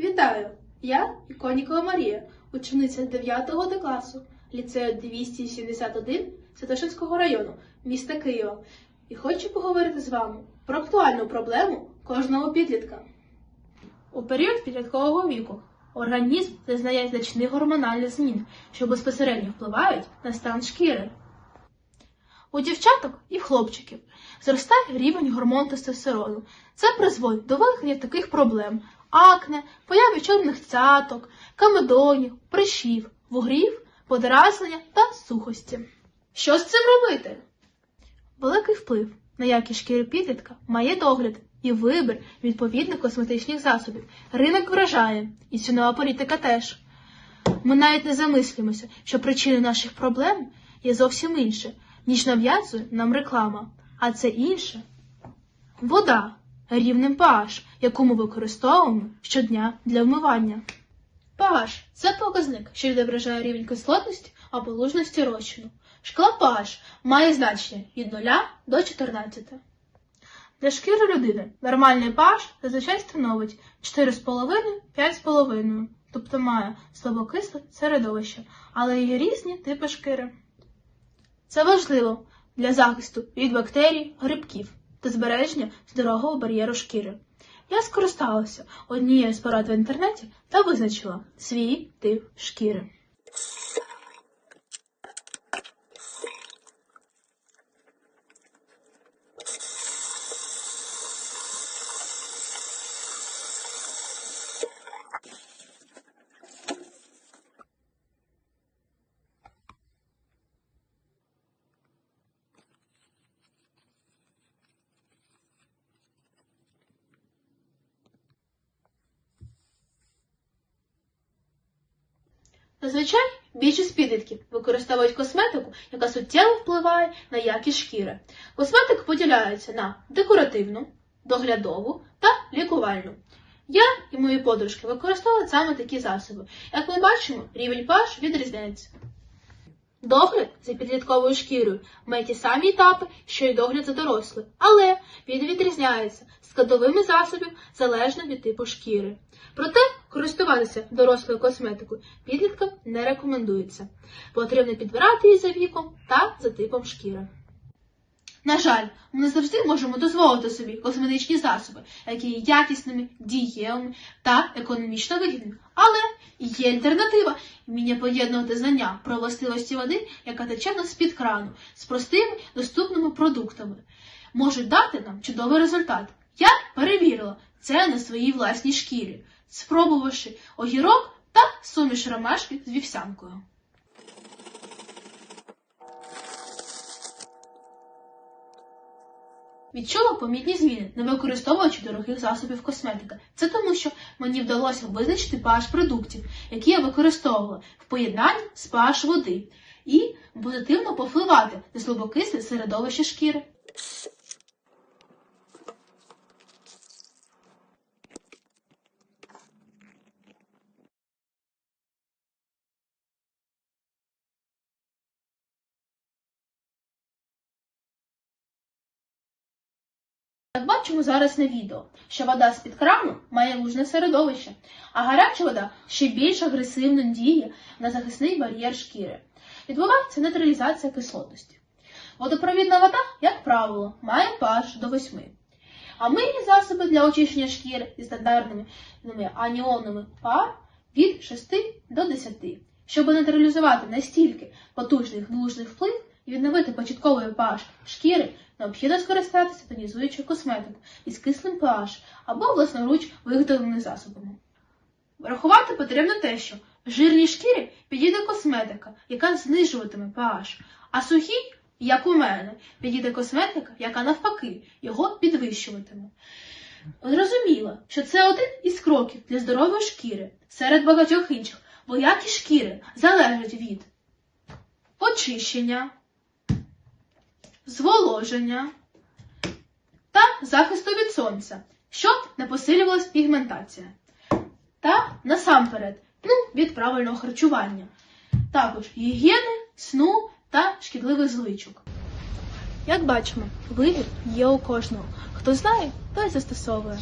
Вітаю! Я Іконікова Марія, учениця 9 Д класу ліцею 271 Святошинського району міста Києва. І хочу поговорити з вами про актуальну проблему кожного підлітка. У період підліткового віку організм зазнає значних гормональних змін, що безпосередньо впливають на стан шкіри. У дівчаток і в хлопчиків зростає рівень гормону тестостерону. Це призводить до виникнення таких проблем: акне, появи чорних цяток, камедонів, прищів, вугрів, подразнення та сухості. Що з цим робити? Великий вплив на якість шкіри підлітка має догляд і вибір відповідних косметичних засобів. Ринок вражає, і цінова політика теж. Ми навіть не замислюємося, що причиною наших проблем є зовсім інше, ніж нав'язує нам реклама, а це інше вода рівнем pH, яку ми використовуємо щодня для вмивання. pH – це показник, що відображає рівень кислотності або лужності розчину. Шкала pH має значення від 0 до 14. Для шкіри людини нормальний pH зазвичай становить 4,5-5,5, тобто має слабокисле середовище, але є різні типи шкіри. Це важливо для захисту від бактерій, грибків та збереження здорового бар'єру шкіри. Я скористалася однією з порад в інтернеті та визначила свій тип шкіри. Зазвичай більшість підлітків використовують косметику, яка суттєво впливає на якість шкіри. Косметика поділяється на декоративну, доглядову та лікувальну. Я і мої подружки використовують саме такі засоби. Як ми бачимо, рівень pH відрізняється. Догляд за підлітковою шкірою має ті самі етапи, що й догляд за дорослою, але він відрізняється складовими засобів залежно від типу шкіри. Проте користуватися дорослою косметикою підліткам не рекомендується. Потрібно підбирати її за віком та за типом шкіри. На жаль, ми не завжди можемо дозволити собі косметичні засоби, які є якісними, дієвими та економічно вигідними. Але є альтернатива вміння поєднувати знання про властивості води, яка тече нас з-під крану, з простими доступними продуктами. Можуть дати нам чудовий результат. Я перевірила це на своїй власній шкірі, спробувавши огірок та суміш ромашки з вівсянкою. Відчула помітні зміни, не використовуючи дорогих засобів косметики. Це тому, що мені вдалося визначити pH продуктів, які я використовувала в поєднанні з pH води, і позитивно повпливати на слабокисле середовище шкіри. Як бачимо зараз на відео, що вода з-під крану має лужне середовище, а гаряча вода ще більш агресивно діє на захисний бар'єр шкіри. Відбувається нейтралізація кислотності. Водопровідна вода, як правило, має pH до 8. А мийні засоби для очищення шкіри зі стандартними аніонами пар від 6 до 10. Щоб нейтралізувати настільки потужний гнилужний вплив і відновити початковий pH шкіри, необхідно скористатися тонізуючою косметикою із кислим pH або власноруч виготовленими засобами. Врахувати потрібно те, що жирній шкірі підійде косметика, яка знижуватиме pH, а сухій, як у мене, підійде косметика, яка навпаки його підвищуватиме. Зрозуміло, що це один із кроків для здорової шкіри серед багатьох інших, бо якість шкіри залежить від очищення, зволоження та захисту від сонця, щоб не посилювалась пігментація. Та насамперед ну, від правильного харчування, також гігієни, сну та шкідливих звичок. Як бачимо, вибір є у кожного. Хто знає, той застосовує.